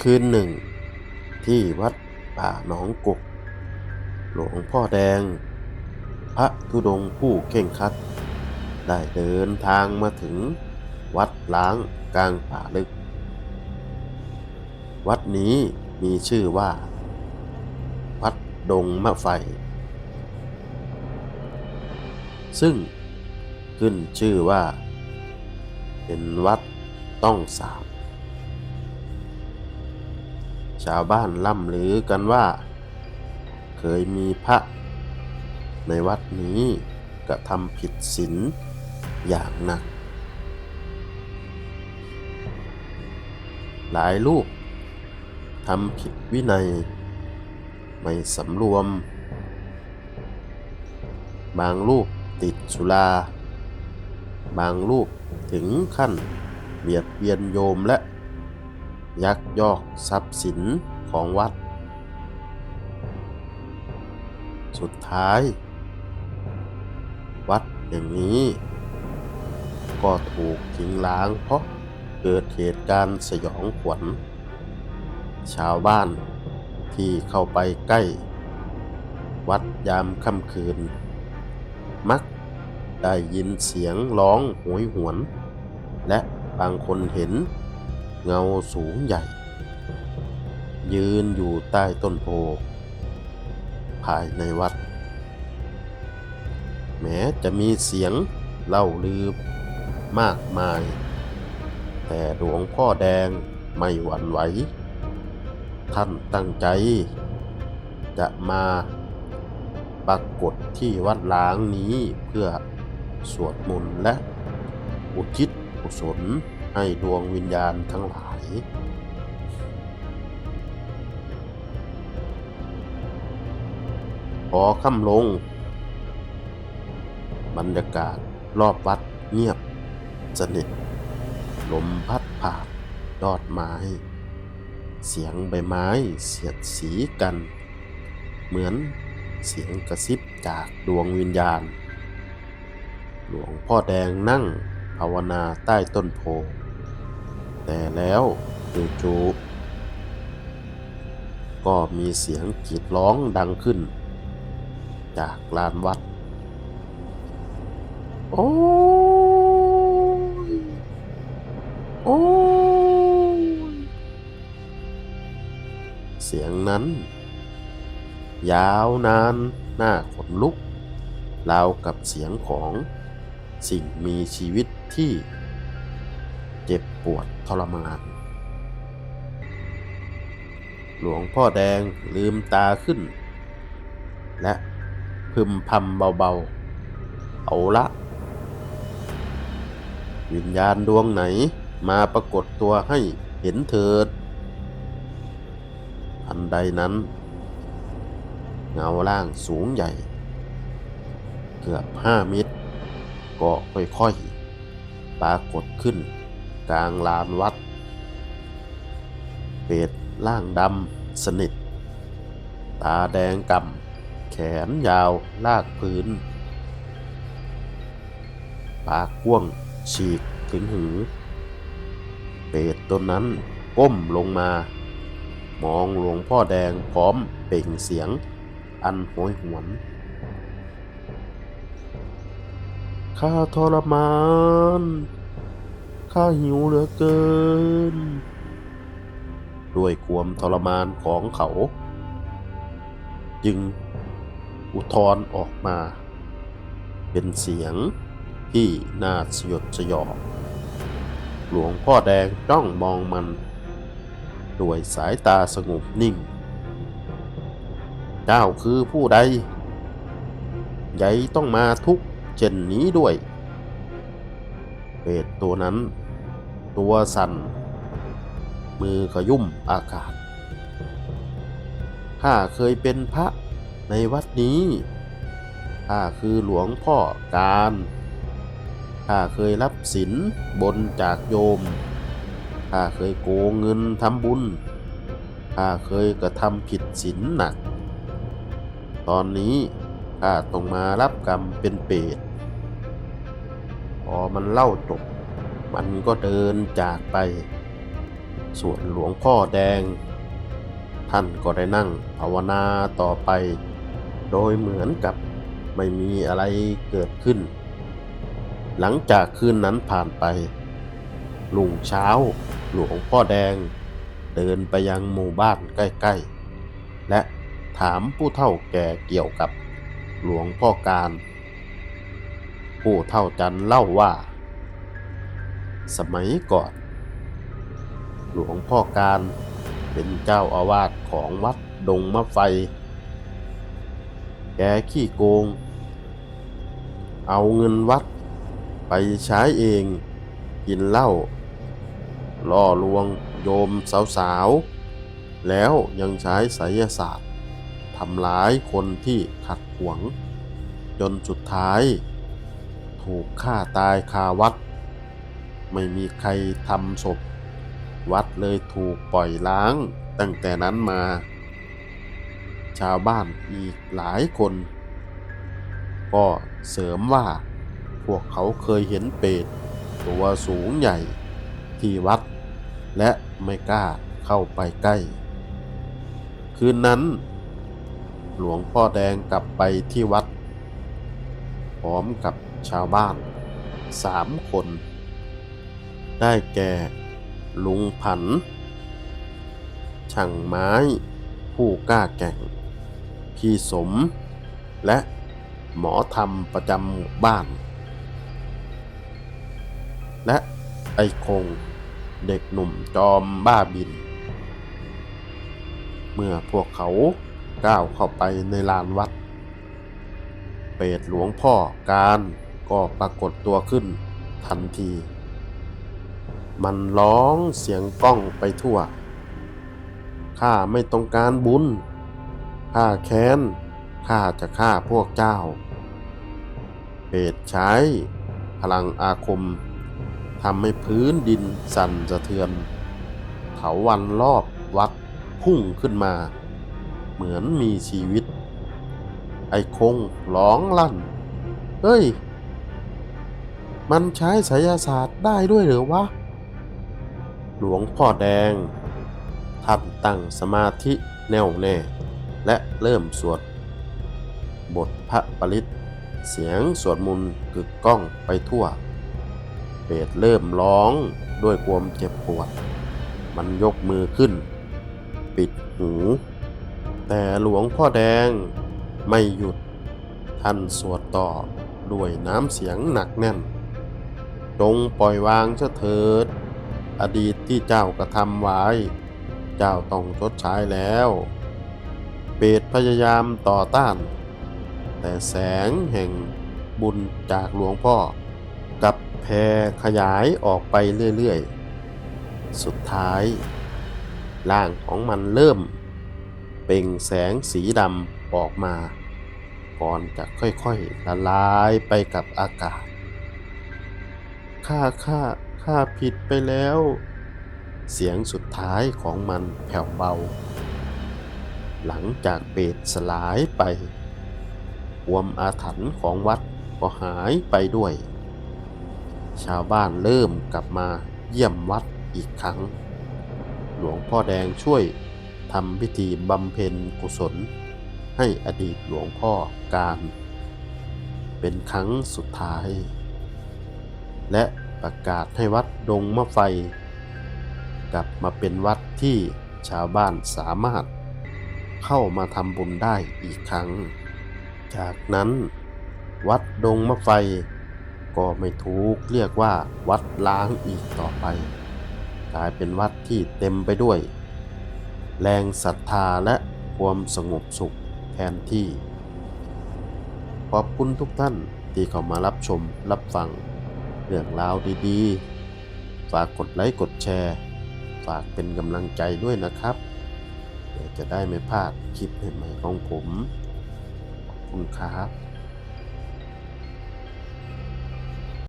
คืนหนึ่ง ที่วัดป่าหนองกก หลวงพ่อแดง พระธุดงผู้เข่งคัด ได้เดินทางมาถึงวัดล้างกลางป่าลึก วัดนี้มีชื่อว่า วัดดงมะไฟ ซึ่งขึ้นชื่อว่า เป็นวัดต้องสาบ ชาวบ้านล่ำลือกันว่า เคยมีพระ ในวัดนี้กระทำผิดศีลอย่างหนัก หลายรูปทำผิดวินัย ไม่สำรวม บางรูปติดสุรา บางรูปถึงขั้นเบียดเบียนโยมและ ยักยอกทรัพย์สินของวัด สุดท้าย วัดอย่งนี้ ก็ถูกทิ้งล้างเพราะเกิดเหตุการณ์สยองขวัญ ชาวบ้านที่เข้าไปใกล้ วัดยามค่ำคืน มักได้ยินเสียงร้องโหยหวน และบางคนเห็น เงาสูงใหญ่ ยืนอยู่ใต้ต้นโพ ภายในวัด แม้จะมีเสียงเล่าลือมากมาย แต่หลวงพ่อแดงไม่หวั่นไหว ท่านตั้งใจ จะมาปรากฏที่วัดล้างนี้เพื่อสวดมนต์และอุทิศกุศล ให้ดวงวิญญาณทั้งหลายพอค่ำลง บรรยากาศรอบวัดเงียบ สนิท ลมพัดผ่านยอดไม้ เสียงใบไม้เสียดสีกัน เหมือนเสียงกระซิบจากดวงวิญญาณ หลวงพ่อแดงนั่งภาวนาใต้ต้นโพ แต่แล้วจู่ๆก็มีเสียงกรีดร้องดังขึ้น จากลานวัด โอ้ยโอ้ยเสียงนั้น ยาวนานหน้าขนลุกราวกับเสียงของสิ่งมีชีวิตที่ ปวดทรมาน หลวงพ่อแดงลืมตาขึ้น และพึมพำเบาๆ เอาละ วิญญาณดวงไหนมาปรากฏตัวให้เห็นเถิดทันใดนั้น เงาล่างสูงใหญ่ เกือบห้าเมตรก็ค่อยๆ ปรากฏขึ้น กลางลานวัด เป็ดล่างดำสนิท ตาแดงกำแขนยาวลากพื้น ปากกว้างฉีกถึงหูเป็ดตัวนั้นก้มลงมา มองหลวงพ่อแดงพร้อมเป่งเสียงอันโหยหวนข้าทรมาน ข้าหิวเหลือเกิน ด้วยความทรมานของเขา จึงอุทธรออกมา เป็นเสียงที่น่าสยดสยอง หลวงพ่อแดงจ้องมองมันด้วยสายตาสงบนิ่ง เจ้าคือผู้ใด ใหญ่ต้องมาทุกเช่นนี้ด้วยเป็ดตัวนั้น ตัวสั่น มือขยุ่มอากาศข้าเคยเป็นพระในวัดนี้ข้าคือหลวงพ่อการข้าเคยรับศีลบนจากโยมข้าเคยโกงเงินทำบุญข้าเคยกระทำผิดศีลหนัก ตอนนี้ข้าต้องมารับกรรมเป็นเปรตพอมันเล่าจบ มันก็เดินจากไป ส่วนหลวงพ่อแดง ท่านก็ได้นั่งภาวนาต่อไป โดยเหมือนกับไม่มีอะไรเกิดขึ้น หลังจากคืนนั้นผ่านไป ลุงเช้าหลวงพ่อแดง เดินไปยังหมู่บ้านใกล้ๆ และถามผู้เฒ่าแก่เกี่ยวกับหลวงพ่อการ ผู้เฒ่าจันเล่าว่า สมัยก่อน หลวงพ่อการเป็นเจ้าอาวาสของวัดดงมะไฟ แกขี้โกง เอาเงินวัดไปใช้เองกินเหล้าล่อลวงโยมสาวๆ แล้วยังใช้ไสยศาสตร์ทำร้ายคนที่ขัดขวางจนสุดท้าย ถูกฆ่าตายคาวัด ไม่มีใครทำศพ วัดเลยถูกปล่อยล้างตั้งแต่นั้นมา ชาวบ้านอีกหลายคน ก็เสริมว่า พวกเขาเคยเห็นเปรตตัวสูงใหญ่ที่วัด และไม่กล้าเข้าไปใกล้ คืนนั้น หลวงพ่อแดงกลับไปที่วัด พร้อมกับชาวบ้านสามคน ได้แก่ ลุงผัน ช่างไม้ ผู้กล้าแก่ง พี่สม และหมอธรรมประจำบ้าน และไอคงเด็กหนุ่มจอมบ้าบิน เมื่อพวกเขาก้าวเข้าไปในลานวัด เปรตหลวงพ่อการก็ปรากฏตัวขึ้นทันที มันร้องเสียงก้องไปทั่ว ข้าไม่ต้องการบุญ ข้าแค้น ข้าจะฆ่าพวกเจ้า เปรตใช้ พลังอาคมทำให้พื้นดินสั่นสะเทือน เถาวันรอบวัดพุ่งขึ้นมา เหมือนมีชีวิต ไอ้คงร้องลั่น เฮ้ย มันใช้ไสยศาสตร์ได้ด้วยหรือวะ หลวงพ่อแดง ท่านตั้งสมาธิแน่วแน่ และเริ่มสวด บทพระปริตเสียงสวดมนต์กึกก้องไปทั่ว เปรตเริ่มร้องด้วยความเจ็บปวด มันยกมือขึ้น ปิดหู แต่หลวงพ่อแดงไม่หยุด ท่านสวดต่อด้วยน้ำเสียงหนักแน่น จงปล่อยวางเถอะเถิด อดีตที่เจ้ากระทำไว้ เจ้าต้องชดใช้แล้ว เปตพยายามต่อต้าน แต่แสงแห่งบุญจากหลวงพ่อ กับแผ่ขยายออกไปเรื่อยๆ สุดท้าย ร่างของมันเริ่ม เป่งแสงสีดำออกมา ก่อนจะค่อยๆละลายไปกับอากาศข้าข้า ข้าผิดไปแล้ว เสียงสุดท้ายของมันแผ่วเบา หลังจากเปรตสลายไปความอาถรรพ์ของวัดก็หายไปด้วย ชาวบ้านเริ่มกลับมาเยี่ยมวัดอีกครั้ง หลวงพ่อแดงช่วยทำพิธีบำเพ็ญกุศล ให้อดีตหลวงพ่อการ เป็นครั้งสุดท้าย และ ประกาศให้วัดดงมะไฟ กลับมาเป็นวัดที่ชาวบ้านสามารถเข้ามาทำบุญได้อีกครั้ง จากนั้น วัดดงมะไฟ ก็ไม่ถูกเรียกว่าวัดล้างอีกต่อไป กลายเป็นวัดที่เต็มไปด้วย แรงศรัทธาและความสงบสุขแทนที่ ขอบคุณทุกท่านที่เข้ามารับชมรับฟัง รื่องราวดีๆ ฝากกดไลค์กดแชร์ ฝากเป็นกำลังใจด้วยนะครับเดี๋ยวจะได้ไม่พลาดคลิปใหม่ๆของผมขอบคุณครับ